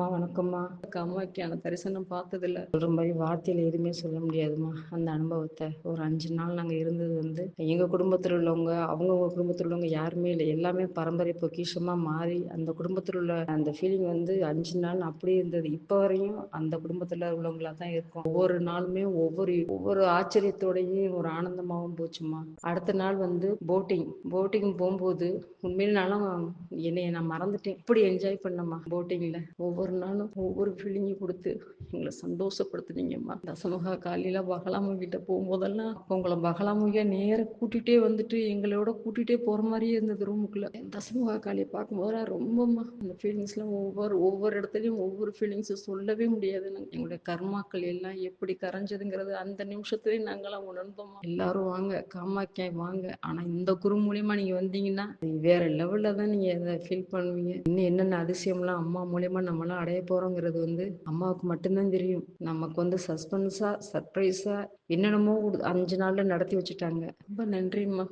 அம்மா வணக்கம்மா. காமாக்கியான தரிசனம் பார்த்ததில்ல. சொல்ற மாதிரி வார்த்தையில எதுவுமே சொல்ல முடியாதும்மா. அந்த அனுபவத்தை. ஒரு அஞ்சு நாள் நாங்கள் இருந்தது வந்து எங்க குடும்பத்தில் உள்ளவங்க அவங்கவுங்க குடும்பத்தில் உள்ளவங்க யாருமே இல்லை. எல்லாமே பரம்பரை பொக்கிஷமா மாறி அந்த குடும்பத்தில் உள்ள அந்த ஃபீலிங் வந்து அஞ்சு நாள் அப்படியே இருந்தது. இப்போ வரையும் அந்த குடும்பத்தில் உள்ளவங்களா தான் இருக்கும். ஒவ்வொரு நாளுமே ஒவ்வொரு ஒவ்வொரு ஆச்சரியத்தோடையும் ஒரு ஆனந்தமாகவும் போச்சுமா அடுத்த நாள் வந்து போட்டிங் போட்டிங் போகும்போது உண்மையினாலும் என்னைய நான் மறந்துட்டேன். இப்படி என்ஜாய் பண்ணம்மா போட்டிங்ல ஒவ்வொரு நாளும் ஒவ்வொரு ஃபீலிங்கும் கொடுத்து எங்களை சந்தோஷப்படுத்துனீங்கம்மா. தசமுகா காலையில பகலாமு கிட்ட போகும்போதெல்லாம் உங்களை பகலாமுகியா நேர கூட்டிகிட்டே வந்துட்டு எங்களோட கூட்டிகிட்டே போற மாதிரியே இருந்தது ரூமுக்குள்ள தசமுகா காளியை பார்க்கும்போது ரொம்பம்மா அந்த ஃபீலிங்ஸ்லாம் ஒவ்வொரு ஒவ்வொரு இடத்துலையும் ஒவ்வொரு ஃபீலிங்ஸும் சொல்லவே முடியாது. நாங்கள் எங்களுடைய கர்மாக்கள் எல்லாம் எப்படி கரைஞ்சதுங்கிறது அந்த நிமிஷத்துலயும் நாங்களாம் உணர்ந்தோம் எல்லாரும் வாங்க காமாக்கியா வாங்க. ஆனா இந்த குரு மூலியமா நீங்க வந்தீங்கன்னா வேற லெவல்ல தான் நீங்க அதை ஃபீல் பண்ணுவீங்க. இன்னும் என்னென்ன அதிசயம்லாம் அம்மா மூலியமா நம்மளாம் அடைய போறோங்கிறது வந்து அம்மாவுக்கு மட்டும்தான் தெரியும். நமக்கு வந்து சஸ்பென்ஸா சர்ப்ரைஸா என்னென்னமோ அஞ்சு நாள்ல நடத்தி வச்சுட்டாங்க. ரொம்ப நன்றிம்மா.